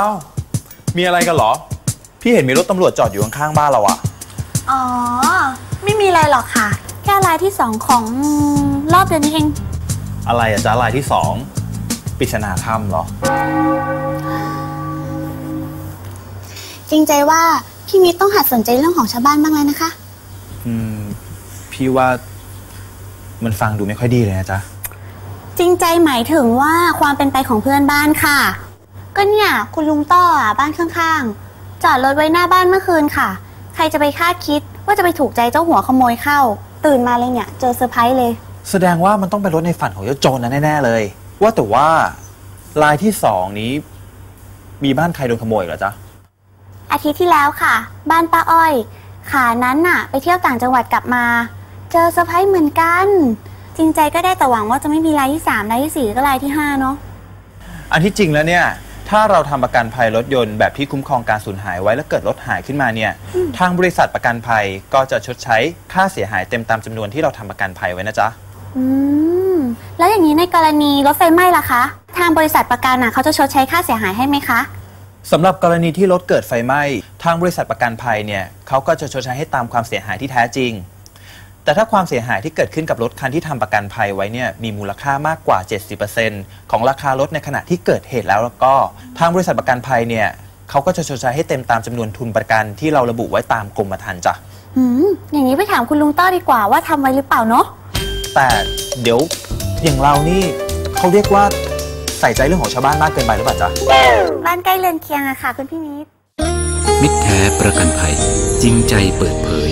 าวมีอะไรกันเหรอ พี่เห็นมีรถตำรวจจอดอยู่ข้างๆบ้านเราอะอ๋อ ไม่มีอะไรหรอกค่ะ แค่รายที่สองของรอบเดือนนี้เองอะไรอะจ๊ะรายที่สองปริศนาธรรมเหรอ จริงใจว่าพี่มิตรต้องหัดสนใจเรื่องของชาวบ้านบ้างเลยนะคะ อืม พี่ว่ามันฟังดูไม่ค่อยดีเลยนะจ๊ะ จริงใจหมายถึงว่าความเป็นไปของเพื่อนบ้านค่ะ ก็เนี่ย คุณลุงต้ออะบ้านข้างๆ จอดรถไว้หน้าบ้านเมื่อคืนค่ะ ใครจะไปคาดคิดว่าจะไปถูกใจเจ้าหัวขโมยเข้า ตื่นมาเลยเนี่ย เจอเซอร์ไพรส์เลย แสดงว่ามันต้องเป็นรถในฝันของเจ้าโจรนะแน่ๆเลย ว่าแต่ว่าลายที่สองนี้ มีบ้านใครโดนขโมยอีกเหรอจ๊ะอาทิตย์ที่แล้วค่ะ บ้านป้าอ้อย ขานั้นน่ะ ไปเที่ยวต่างจังหวัดกลับมา เจอเซอร์ไพรส์เหมือนกัน จริงใจก็ได้แต่หวังว่าจะไม่มีรายที่สามรายที่สี่ก็รายที่ห้าเนาะ อันที่จริงแล้วเนี่ย ถ้าเราทำประกันภัยรถยนต์แบบที่คุ้มครองการสูญหายไว้แล้วเกิดรถหายขึ้นมาเนี่ยทางบริษัทประกันภัยก็จะชดใช้ค่าเสียหายเต็มตามจำนวนที่เราทำประกันภัยไว้นะจ๊ะ อืม แล้วอย่างนี้ในกรณีรถไฟไหม้ล่ะคะ ทางบริษัทประกันน่ะเขาจะชดใช้ค่าเสียหายให้ไหมคะ สำหรับกรณีที่รถเกิดไฟไหม้ ทางบริษัทประกันภัยเนี่ยเขาก็จะชดใช้ให้ตามความเสียหายที่แท้จริง แต่ถ้าความเสียหายที่เกิดขึ้นกับรถคันที่ทำประกันภัยไว้เนี่ยมีมูลค่ามากกว่า 70%ของราคารถในขณะที่เกิดเหตุแล้วแล้วก็ ทางบริษัทประกันภัยเนี่ยเขาก็จะชดใช้ให้เต็มตามจำนวนทุนประกันที่เราระบุไว้ตามกรมธรรม์จ้ะอืมอย่างนี้ไปถามคุณลุงต้อดีกว่าว่าทำไว้หรือเปล่าเนาะ แต่เดี๋ยวอย่างเรานี่เขาเรียกว่าใส่ใจเรื่องของชาวบ้านมากเกินไปหรือเปล่าจ๊ะ บ้านใกล้เรือนเคียงอะค่ะ คุณพี่นิด มิตรแท้ประกันภัยจริงใจเปิดเผย